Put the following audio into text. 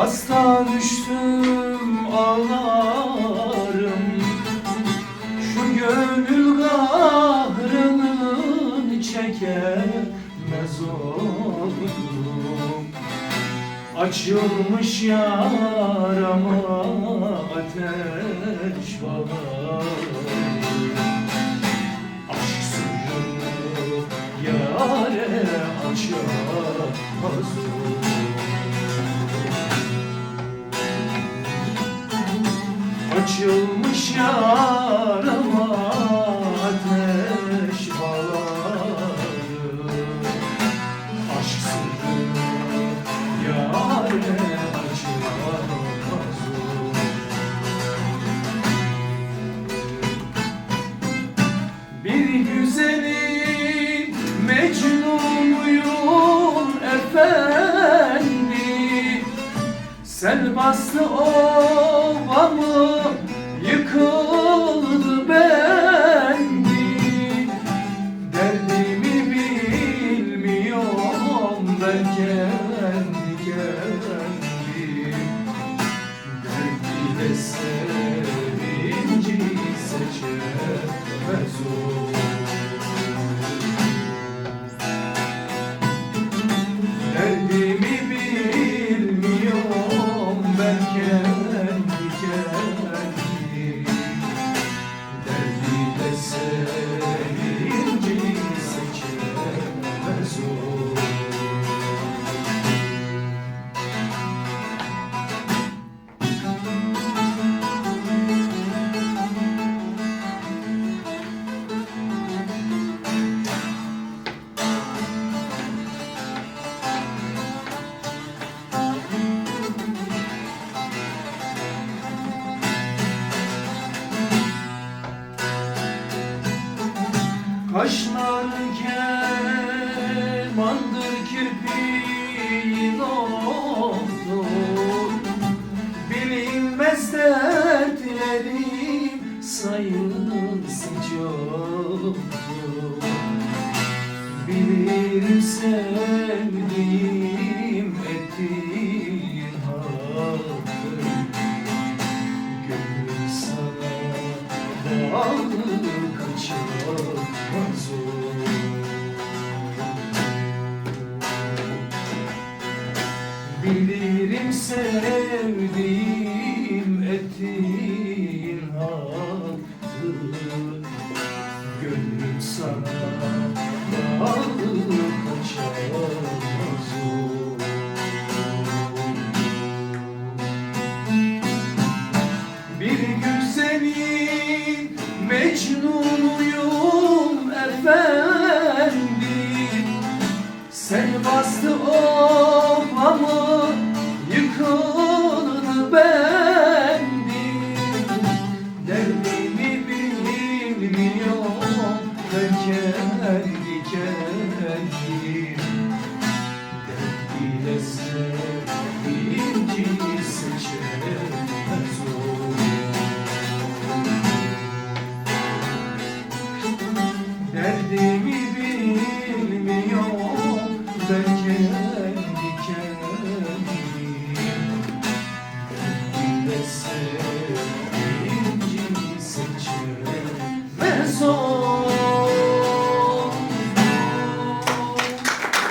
Hasta düştüm ağlarım. Şu gönül kahrını çekemez oldum. Açılmış yarama ateş var Aşk sırrını yâre açamaz Açılmış Sel bastı ovamı kendi Kaşları kemandır kirpiğin oldu. Bilinmez dertlerim sayılsın çoktu Bilir sevdiğim ettiğin hakkı Gönlüm sana bağlı Bilirim sevdiğim ettiğin hakkı. Gönlüm sana Sel bastı ovamı Yıkıldı bendim. Derdimi bilmiyorum Diken diken incini seçer ve zor.